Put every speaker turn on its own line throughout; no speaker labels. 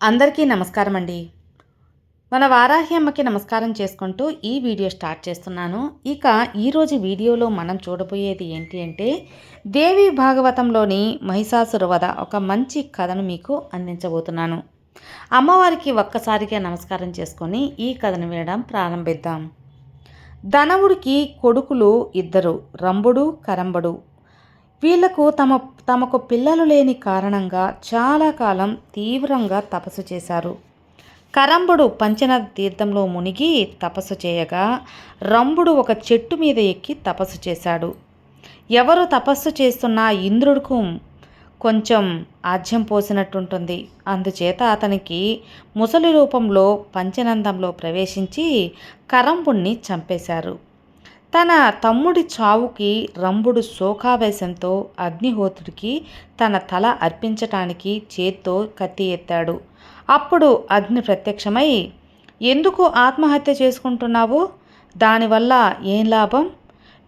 అందరికీ నమస్కారం అండి మన వారాహి అమ్మకి నమస్కారం చేసుకుంటూ ఈ వీడియో స్టార్ట్ చేస్తున్నాను. ఇక ఈరోజు వీడియోలో మనం చూడబోయేది ఏంటి అంటే దేవి భాగవతంలోని మహిషాసుర వధ ఒక మంచి కథను మీకు అందించబోతున్నాను. అమ్మవారికి ఒక్కసారిగా నమస్కారం చేసుకొని ఈ కథను వినడం ప్రారంభిద్దాం. ధనవుడికి కొడుకులు ఇద్దరు రంభుడు కరంబుడు వీళ్ళకు తమ తమకు పిల్లలు లేని కారణంగా చాలా కాలం తీవ్రంగా తపస్సు చేశారు. కరంబుడు పంచన తీర్థంలో మునిగి తపస్సు చేయగా రంభుడు ఒక చెట్టు మీద ఎక్కి తపస్సు చేశాడు. ఎవరు తపస్సు చేస్తున్న ఇంద్రుడికు కొంచెం ఆజ్యం పోసినట్టుంటుంది. అందుచేత అతనికి ముసలి రూపంలో పంచనందంలో ప్రవేశించి కరంబుణ్ణి చంపేశారు. తన తమ్ముడి చావుకి రంభుడు శోకావేశంతో అగ్నిహోత్రుడికి తన తల అర్పించటానికి చేత్తో కత్తి ఎత్తాడు. అప్పుడు అగ్ని ప్రత్యక్షమై ఎందుకు ఆత్మహత్య చేసుకుంటున్నావు? దానివల్ల ఏం లాభం?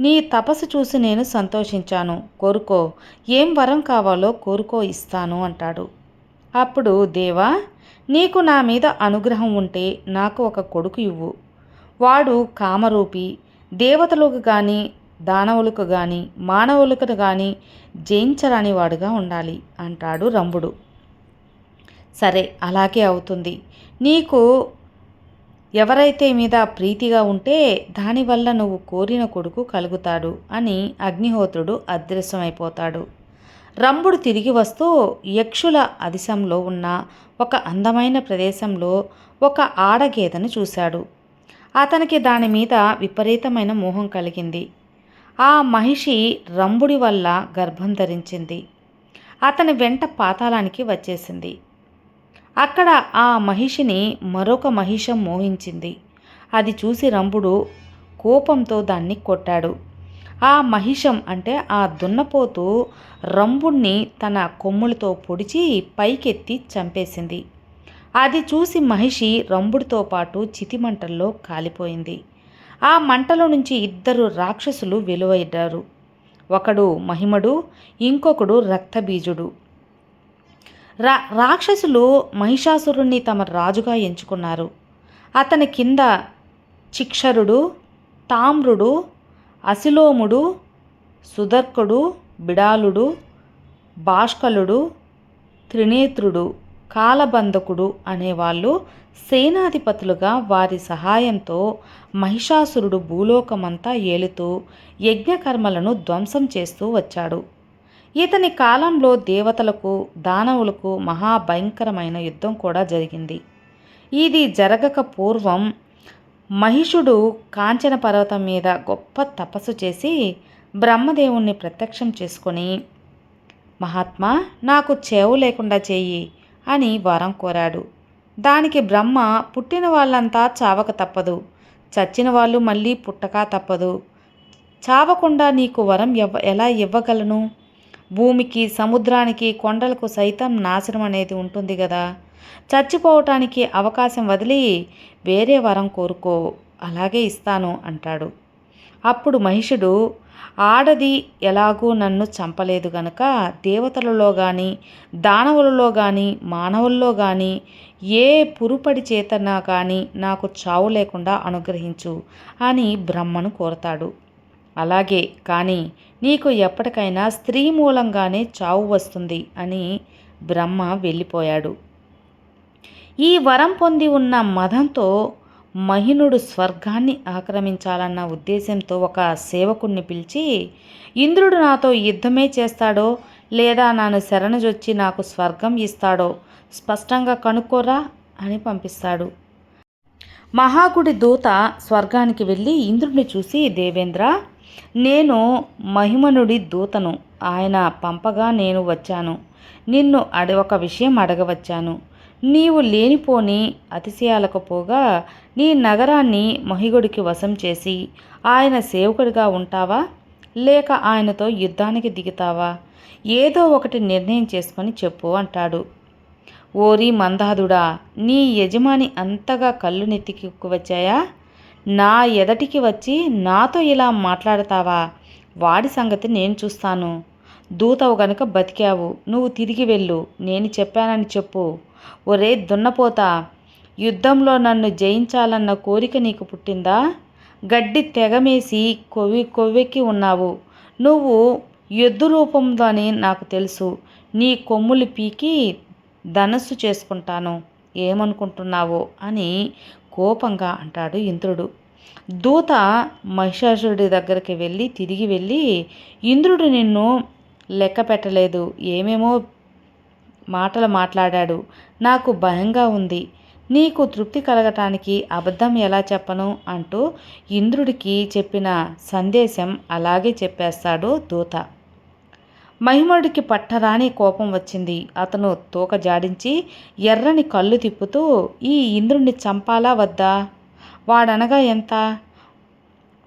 నీ తపస్సు చూసి నేను సంతోషించాను. కోరుకో. ఏం వరం కావాలో కోరుకో ఇస్తాను అంటాడు. అప్పుడు దేవా నీకు నా మీద అనుగ్రహం ఉంటే నాకు ఒక కొడుకు ఇవ్వు. వాడు కామరూపి. దేవతలకు కానీ దానవులకు కానీ మానవులకు కానీ జయించరాని వాడుగా ఉండాలి అంటాడు రంభుడు. సరే అలాగే అవుతుంది. నీకు ఎవరైతే మీద ప్రీతిగా ఉంటే దానివల్ల నువ్వు కోరిన కొడుకు కలుగుతాడు అని అగ్నిహోత్రుడు అదృశ్యమైపోతాడు. రంభుడు తిరిగి వస్తూ యక్షుల అదిశంలో ఉన్న ఒక అందమైన ప్రదేశంలో ఒక ఆడగేదను చూశాడు. అతనికి దాని మీద విపరీతమైన మోహం కలిగింది. ఆ మహిషి రంభుడి వల్ల గర్భం ధరించింది. అతని వెంట పాతాళానికి వచ్చేసింది. అక్కడ ఆ మహిషిని మరొక మహిషం మోహించింది. అది చూసి రంభుడు కోపంతో దాన్ని కొట్టాడు. ఆ మహిషం అంటే ఆ దున్నపోతు రంభుణ్ణి తన కొమ్ములతో పొడిచి పైకెత్తి చంపేసింది. అది చూసి మహిషి రంభుడితో పాటు చితిమంటల్లో కాలిపోయింది. ఆ మంటలో నుంచి ఇద్దరు రాక్షసులు వెలువడ్డారు. ఒకడు మహిమడు ఇంకొకడు రక్తబీజుడు. రా రాక్షసులు మహిషాసురుణ్ణి తమ రాజుగా ఎంచుకున్నారు. అతని కింద చిక్షరుడు తామ్రుడు అసిలోముడు సుదర్కుడు బిడాలుడు భాష్కలుడు త్రినేత్రుడు. కాలబంధకుడు అనేవాళ్ళు సేనాధిపతులుగా వారి సహాయంతో మహిషాసురుడు భూలోకమంతా ఏలుతూ యజ్ఞకర్మలను ధ్వంసం చేస్తూ వచ్చాడు. ఇతని కాలంలో దేవతలకు దానవులకు మహాభయంకరమైన యుద్ధం కూడా జరిగింది. ఇది జరగక పూర్వం మహిషుడు కాంచన పర్వతం మీద గొప్ప తపస్సు చేసి బ్రహ్మదేవుణ్ణి ప్రత్యక్షం చేసుకొని మహాత్మా నాకు చేవు లేకుండా చేయి. అని వరం కోరాడు. దానికి బ్రహ్మ పుట్టిన వాళ్ళంతా చావక తప్పదు. చచ్చిన వాళ్ళు మళ్ళీ పుట్టక తప్పదు. చావకుండా నీకు వరం ఎవ ఎలా ఇవ్వగలను? భూమికి సముద్రానికి కొండలకు సైతం నాశనం అనేది ఉంటుంది కదా చచ్చిపోవటానికి అవకాశం వదిలి వేరే వరం కోరుకో అలాగే ఇస్తాను అంటాడు. అప్పుడు మహిషుడు ఆడది ఎలాగూ నన్ను చంపలేదు గనక దేవతలలో కానీ దానవులలో కానీ మానవుల్లో కానీ ఏ పురుపడి చేతనా కానీ నాకు చావు లేకుండా అనుగ్రహించు అని బ్రహ్మను కోరతాడు. అలాగే కానీ నీకు ఎప్పటికైనా స్త్రీ మూలంగానే చావు వస్తుంది అని బ్రహ్మ వెళ్ళిపోయాడు. ఈ వరం పొంది ఉన్న మదంతో మహినుడు స్వర్గాన్ని ఆక్రమించాలన్న ఉద్దేశంతో ఒక సేవకుణ్ణి పిలిచి ఇంద్రుడు నాతో యుద్ధమే చేస్తాడో లేదా నన్ను శరణజొచ్చి నాకు స్వర్గం ఇస్తాడో స్పష్టంగా కనుక్కోరా? అని పంపిస్తాడు. మహాకుడి దూత స్వర్గానికి వెళ్ళి ఇంద్రుడిని చూసి దేవేంద్ర నేను మహిమనుడి దూతను. ఆయన పంపగా నేను వచ్చాను. నిన్ను అడి ఒక విషయం అడగవచ్చాను. నీవు లేనిపోని అతిశయాలకు పోగా నీ నగరాన్ని మహిగుడికి వశం చేసి ఆయన సేవకుడిగా ఉంటావా? లేక ఆయనతో యుద్ధానికి దిగుతావా? ఏదో ఒకటి నిర్ణయం చేసుకొని చెప్పు అంటాడు. ఓరి మందాదుడా నీ యజమాని అంతగా కళ్ళు నెత్తికి వచ్చాయా? నా ఎదటికి వచ్చి నాతో ఇలా మాట్లాడతావా? వాడి సంగతి నేను చూస్తాను. దూతవు గనుక బతికావు నువ్వు తిరిగి వెళ్ళు నేను చెప్పానని చెప్పు. ఒరే దున్నపోతా యుద్ధంలో నన్ను జయించాలన్న కోరిక నీకు పుట్టిందా? గడ్డి తెగమేసి కొవ్వి కొవ్వెక్కి ఉన్నావు. నువ్వు యుద్ధ రూపంలో అని నాకు తెలుసు. నీ కొమ్ములు పీకి ధనస్సు చేసుకుంటాను. ఏమనుకుంటున్నావో అని కోపంగా అంటాడు ఇంద్రుడు. దూత మహిషాసురుడి దగ్గరికి వెళ్ళి తిరిగి వెళ్ళి ఇంద్రుడు నిన్ను లెక్క పెట్టలేదు. ఏమేమో మాటలు మాట్లాడాడు. నాకు భయంగా ఉంది. నీకు తృప్తి కలగటానికి అబద్ధం ఎలా చెప్పను? అంటూ ఇంద్రుడికి చెప్పిన సందేశం అలాగే చెప్పేస్తాడు దూత. మహిమడికి పట్టరాని కోపం వచ్చింది. అతను తోక జాడించి ఎర్రని కళ్ళు తిప్పుతూ ఈ ఇంద్రుణ్ణి చంపాలా వద్దా? వాడనగా ఎంత?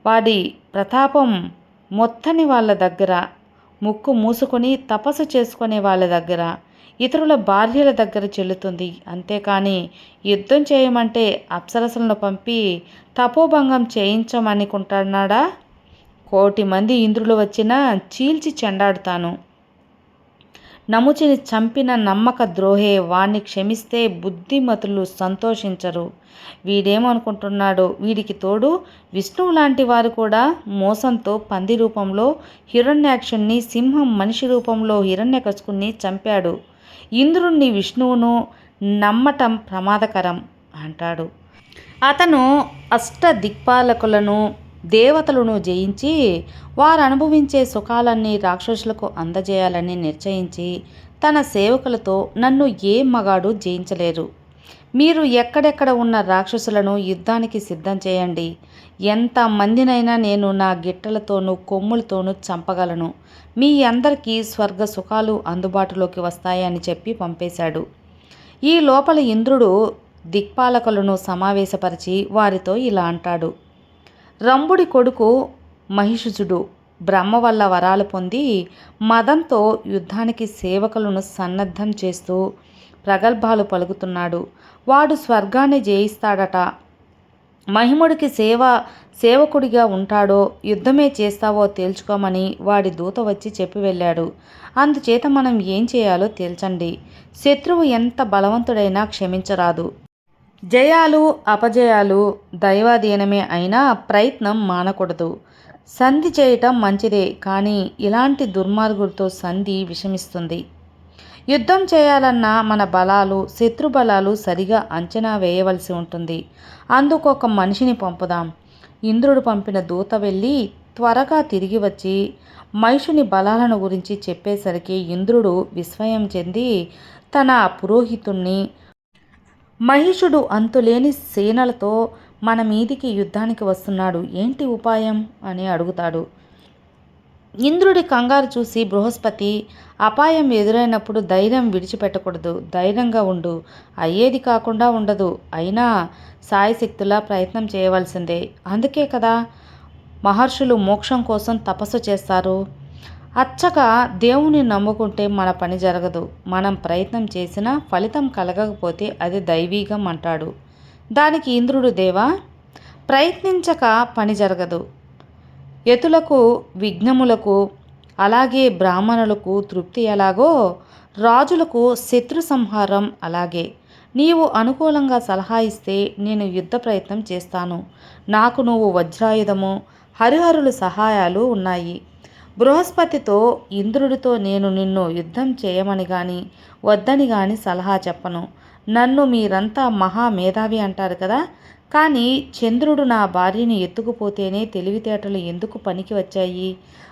వాడి ప్రతాపం మొత్తని వాళ్ళ దగ్గర ముక్కు మూసుకొని తపస్సు చేసుకునే వాళ్ళ దగ్గర. ఇతరుల భార్యల దగ్గర చెల్లుతుంది. అంతేకాని యుద్ధం చేయమంటే అప్సరసలను పంపి తపోభంగం చేయించమనుకుంటున్నాడా? కోటి మంది ఇంద్రులు వచ్చినా చీల్చి చెండాడుతాను. నముచిని చంపిన నమ్మక ద్రోహే వాణ్ణి క్షమిస్తే బుద్ధిమతులు సంతోషించరు. వీడేమనుకుంటున్నాడు వీడికి తోడు విష్ణువు లాంటి వారు కూడా మోసంతో పంది రూపంలో హిరణ్యాక్షుణ్ణి సింహం మనిషి రూపంలో హిరణ్యకశుకుణ్ణి చంపాడు. ఇంద్రుణ్ణి విష్ణువును నమ్మటం ప్రమాదకరం అంటాడు. అతను అష్ట దిక్పాలకులను దేవతలను జయించి వారు అనుభవించే సుఖాలన్నీ రాక్షసులకు అందజేయాలని నిశ్చయించి తన సేవకులతో నన్ను ఏ మగాడు జయించలేరు. మీరు ఎక్కడెక్కడ ఉన్న రాక్షసులను యుద్ధానికి సిద్ధం చేయండి. ఎంత మందినైనా నేను నా గిట్టలతోనూ కొమ్ములతోనూ చంపగలను. మీ అందరికీ స్వర్గ సుఖాలు అందుబాటులోకి వస్తాయని చెప్పి పంపేశాడు. ఈ లోపల ఇంద్రుడు దిక్పాలకులను సమావేశపరిచి వారితో ఇలా అంటాడు. రంభుడి కొడుకు మహిషుజుడు బ్రహ్మ వల్ల వరాలు పొంది మదంతో యుద్ధానికి సేవకులను సన్నద్ధం చేస్తూ ప్రగల్భాలు పలుకుతున్నాడు. వాడు స్వర్గాన్ని జయిస్తాడట. మహిముడికి సేవ సేవకుడిగా ఉంటాడో యుద్ధమే చేస్తావో తేల్చుకోమని వాడి దూత వచ్చి చెప్పి వెళ్ళాడు. అందుచేత మనం ఏం చేయాలో తేల్చండి. శత్రువు ఎంత బలవంతుడైనా క్షమించరాదు. జయాలు అపజయాలు దైవాధీనమే అయినా ప్రయత్నం మానకూడదు. సంధి చేయటం మంచిదే కానీ ఇలాంటి దుర్మార్గులతో సంధి విషమిస్తుంది. యుద్ధం చేయాలన్న మన బలాలు శత్రు బలాలు సరిగా అంచనా వేయవలసి ఉంటుంది. అందుకు ఒక మనిషిని పంపుదాం. ఇంద్రుడు పంపిన దూత వెళ్ళి త్వరగా తిరిగి వచ్చి మహిషుని బలాలను గురించి చెప్పేసరికి ఇంద్రుడు విస్మయం చెంది తన పురోహితుణ్ణి మహిషుడు అంతులేని సేనలతో మన మీదికి యుద్ధానికి వస్తున్నాడు. ఏంటి ఉపాయం? అని అడుగుతాడు. ఇంద్రుడి కంగారు చూసి బృహస్పతి అపాయం ఎదురైనప్పుడు ధైర్యం విడిచిపెట్టకూడదు. ధైర్యంగా ఉండు. అయ్యేది కాకుండా ఉండదు. అయినా సాయశక్తులా ప్రయత్నం చేయవలసిందే. అందుకే కదా మహర్షులు మోక్షం కోసం తపస్సు చేస్తారు. అచ్చగా దేవుని నమ్ముకుంటే మన పని జరగదు. మనం ప్రయత్నం చేసినా ఫలితం కలగకపోతే అది దైవీగం అంటాడు. దానికి ఇంద్రుడు దేవా ప్రయత్నించక పని జరగదు. యతులకు విఘ్నములకు అలాగే బ్రాహ్మణులకు తృప్తి ఎలాగో రాజులకు శత్రు సంహారం అలాగే. నీవు అనుకూలంగా సలహా ఇస్తే నేను యుద్ధ ప్రయత్నం చేస్తాను. నాకు నువ్వు వజ్రాయుధము హరిహరుల సహాయాలు ఉన్నాయి. బృహస్పతితో ఇంద్రుడితో నేను నిన్ను యుద్ధం చేయమని గాని వద్దని గాని సలహా చెప్పను. నన్ను మీరంతా మహా మేధావి అంటారు కదా కానీ చంద్రుడు నా భార్యని ఎత్తుకుపోతేనే తెలివితేటలు ఎందుకు పనికి వచ్చాయి?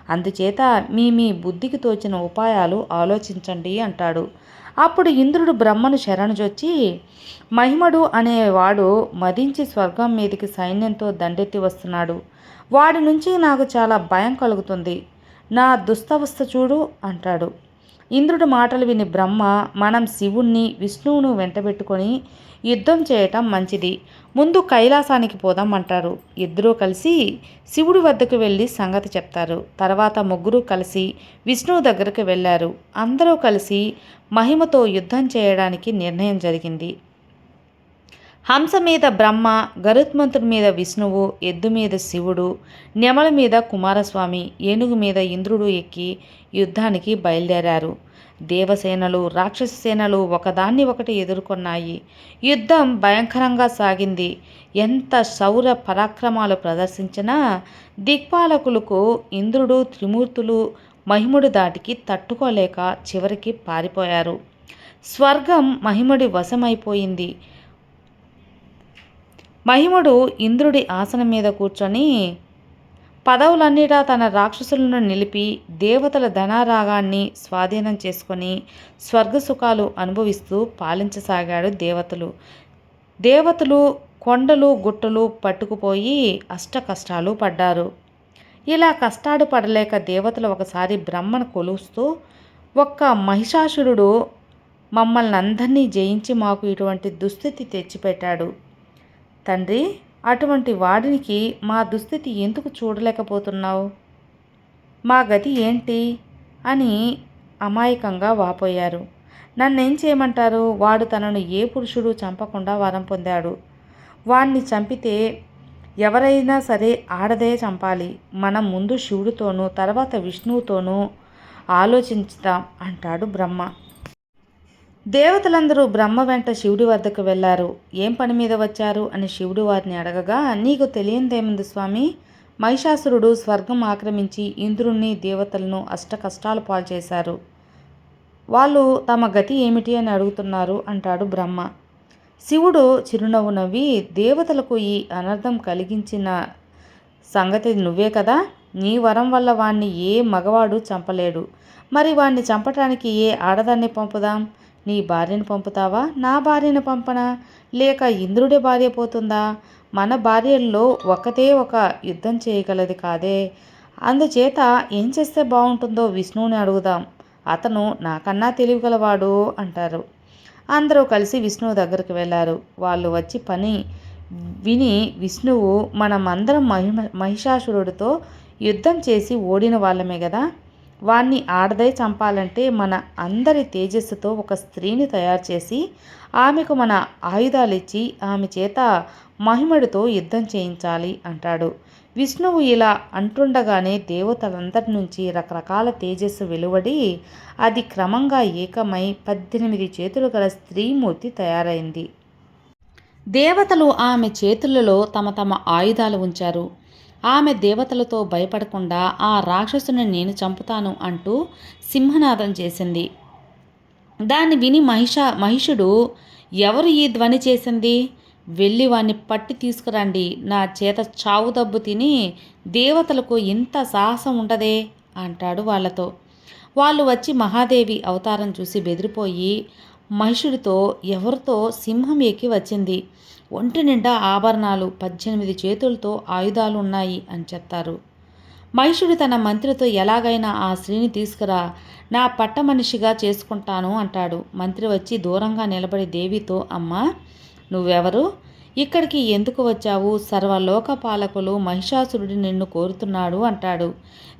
అందుచేత మీ మీ బుద్ధికి తోచిన ఉపాయాలు ఆలోచించండి అంటాడు. అప్పుడు ఇంద్రుడు బ్రహ్మను శరణుజొచ్చి మహిమడు అనేవాడు మదించి స్వర్గం మీదికి సైన్యంతో దండెత్తి వస్తున్నాడు. వాడి నుంచి నాకు చాలా భయం కలుగుతుంది. నా దుస్తవస్థ చూడు అంటాడు. ఇంద్రుడి మాటలు విని బ్రహ్మ మనం శివుణ్ణి విష్ణువును వెంటబెట్టుకొని యుద్ధం చేయటం మంచిది. ముందు కైలాసానికి పోదాం అంటారు. ఇద్దరూ కలిసి శివుడి వద్దకు వెళ్ళి సంగతి చెప్తారు. తర్వాత ముగ్గురు కలిసి విష్ణువు దగ్గరకు వెళ్ళారు. అందరూ కలిసి మహిమతో యుద్ధం చేయడానికి నిర్ణయం జరిగింది. హంస మీద బ్రహ్మ గరుత్మంతుడి మీద విష్ణువు ఎద్దు మీద శివుడు నెమల మీద కుమారస్వామి ఏనుగు మీద ఇంద్రుడు ఎక్కి యుద్ధానికి బయలుదేరారు. దేవసేనలు రాక్షస సేనలు ఒకదాన్ని ఒకటి ఎదుర్కొన్నాయి. యుద్ధం భయంకరంగా సాగింది. ఎంత శౌర పరాక్రమాలు ప్రదర్శించినా దిక్పాలకులకు ఇంద్రుడు త్రిమూర్తులు మహిముడి దాటికి తట్టుకోలేక చివరికి పారిపోయారు. స్వర్గం మహిముడి వశమైపోయింది. మహిముడు ఇంద్రుడి ఆసనం మీద కూర్చొని పదవులన్నిటా తన రాక్షసులను నిలిపి దేవతల ధనారాగాన్ని స్వాధీనం చేసుకొని స్వర్గసుఖాలు అనుభవిస్తూ పాలించసాగాడు దేవతలు. దేవతలు కొండలు గుట్టలు పట్టుకుపోయి అష్ట కష్టాలు పడ్డారు. ఇలా కష్టాలు పడలేక దేవతలు ఒకసారి బ్రహ్మను కొలుస్తూ ఒక్క మహిషాసురుడు మమ్మల్ని అందరినీ జయించి మాకు ఇటువంటి దుస్థితి తెచ్చిపెట్టాడు. తండ్రి అటువంటి వాడినికి మా దుస్థితి ఎందుకు చూడలేకపోతున్నావు? మా గతి ఏంటి? అని అమాయకంగా వాపోయారు. నన్నేం చేయమంటారు? వాడు తనను ఏ పురుషుడు చంపకుండా వరం పొందాడు. వాణ్ణి చంపితే ఎవరైనా సరే ఆడదే చంపాలి. మనం ముందు శివుడితోనూ తర్వాత విష్ణువుతోనూ ఆలోచించుతాం అంటాడు బ్రహ్మ. దేవతలందరూ బ్రహ్మ వెంట శివుడి వద్దకు వెళ్ళారు. ఏం పని మీద వచ్చారు? అని శివుడు వారిని అడగగా నీకు తెలియందేముంది స్వామి? మహిషాసురుడు స్వర్గం ఆక్రమించి ఇంద్రుణ్ణి దేవతలను అష్ట కష్టాలు పాల్చేశారు. వాళ్ళు తమ గతి ఏమిటి? అని అడుగుతున్నారు అంటాడు బ్రహ్మ. శివుడు చిరునవ్వు నవ్వి దేవతలకు ఈ అనర్థం కలిగించిన సంగతి నువ్వే కదా? నీ వరం వల్ల వాణ్ణి ఏ మగవాడు చంపలేడు. మరి వాణ్ణి చంపటానికి ఏ ఆడదాన్ని పంపుదాం? నీ భార్యను పంపుతావా? నా భార్యను పంపనా? లేక ఇంద్రుడి భార్య పోతుందా? మన భార్యల్లో ఒకతే ఒక యుద్ధం చేయగలది కాదే. అందుచేత ఏం చేస్తే బాగుంటుందో విష్ణువుని అడుగుదాం. అతను నాకన్నా తెలివిగలవాడు అంటారు. అందరూ కలిసి విష్ణువు దగ్గరికి వెళ్ళారు. వాళ్ళు వచ్చి పని విని విష్ణువు మనమందరం మహిమ మహిషాసురుడితో యుద్ధం చేసి ఓడిన వాళ్ళమే కదా వాణ్ణి ఆడదై చంపాలంటే మన అందరి తేజస్సుతో ఒక స్త్రీని తయారు చేసి ఆమెకు మన ఆయుధాలు ఇచ్చి ఆమె చేత మహిమడితో యుద్ధం చేయించాలి అంటాడు. విష్ణువు ఇలా అంటుండగానే దేవతలందరి నుంచి రకరకాల తేజస్సు వెలువడి అది క్రమంగా ఏకమై పద్దెనిమిది చేతులు గల స్త్రీమూర్తి తయారైంది. దేవతలు ఆమె చేతులలో తమ తమ ఆయుధాలు ఉంచారు. ఆమె దేవతలతో భయపడకుండా ఆ రాక్షసుని నేను చంపుతాను అంటూ సింహనాదం చేసింది. దాన్ని విని మహిష మహిషుడు ఎవరు ఈ ధ్వని చేసింది? వెళ్ళి వాణ్ణి పట్టి తీసుకురండి. నా చేత చావు దబ్బు తిని దేవతలకు ఇంత సాహసం ఉండదే? అంటాడు వాళ్ళతో. వాళ్ళు వచ్చి మహాదేవి అవతారం చూసి బెదిరిపోయి మహిషుడితో ఎవరితో సింహం ఎక్కి వచ్చింది. ఒంటి నిండా ఆభరణాలు పద్దెనిమిది చేతులతో ఆయుధాలు ఉన్నాయి అని చెప్తారు. మహిషుడు తన మంత్రితో ఎలాగైనా ఆ స్త్రీని తీసుకురా నా పట్ట మనిషిగా చేసుకుంటాను అంటాడు. మంత్రి వచ్చి దూరంగా నిలబడి దేవితో అమ్మా నువ్వెవరు? ఇక్కడికి ఎందుకు వచ్చావు? సర్వలోక పాలకులు మహిషాసురుడి నిన్ను కోరుతున్నాడు అంటాడు.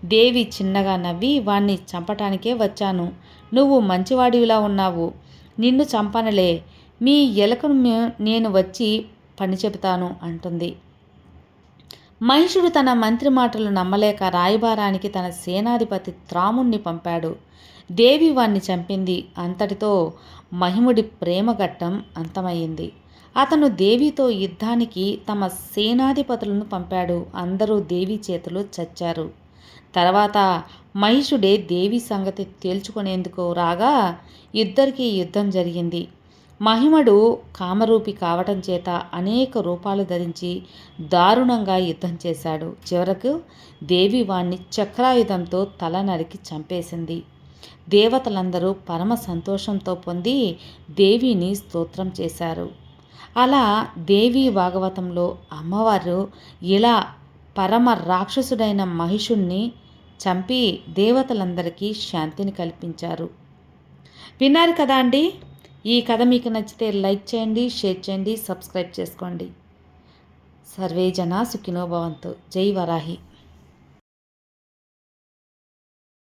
దేవి చిన్నగా నవ్వి వాణ్ణి చంపటానికే వచ్చాను. నువ్వు మంచివాడివిలా ఉన్నావు. నిన్ను చంపనలే. మీ ఎలకను నేను వచ్చి పని చెబుతాను అంటుంది. మహిషుడు తన మంత్రి మాటలు నమ్మలేక రాయబారానికి తన సేనాధిపతి త్రాముణ్ణి పంపాడు. దేవి వాణ్ణి చంపింది. అంతటితో మహిముడి ప్రేమఘట్టం అంతమయ్యింది. అతను దేవితో యుద్ధానికి తమ సేనాధిపతులను పంపాడు. అందరూ దేవి చేతులు చచ్చారు. తర్వాత మహిషుడే దేవి సంగతి తేల్చుకునేందుకు రాగా ఇద్దరికీ యుద్ధం జరిగింది. మహిమడు కామరూపి కావటం చేత అనేక రూపాలు ధరించి దారుణంగా యుద్ధం చేశాడు. చివరకు దేవి వాణ్ణి చక్రాయుధంతో తల నరికి చంపేసింది. దేవతలందరూ పరమ సంతోషంతో పొంది దేవిని స్తోత్రం చేశారు. అలా దేవి భాగవతంలో అమ్మవారు ఇలా పరమ రాక్షసుడైన మహిషుణ్ణి చంపి దేవతలందరికీ శాంతిని కల్పించారు. విన్నారు కదా అండి? ఈ కథ మీకు నచ్చితే లైక్ చేయండి షేర్ చేయండి సబ్స్క్రైబ్ చేసుకోండి. సర్వే జన సుఖినోభవంతో జై వరాహి.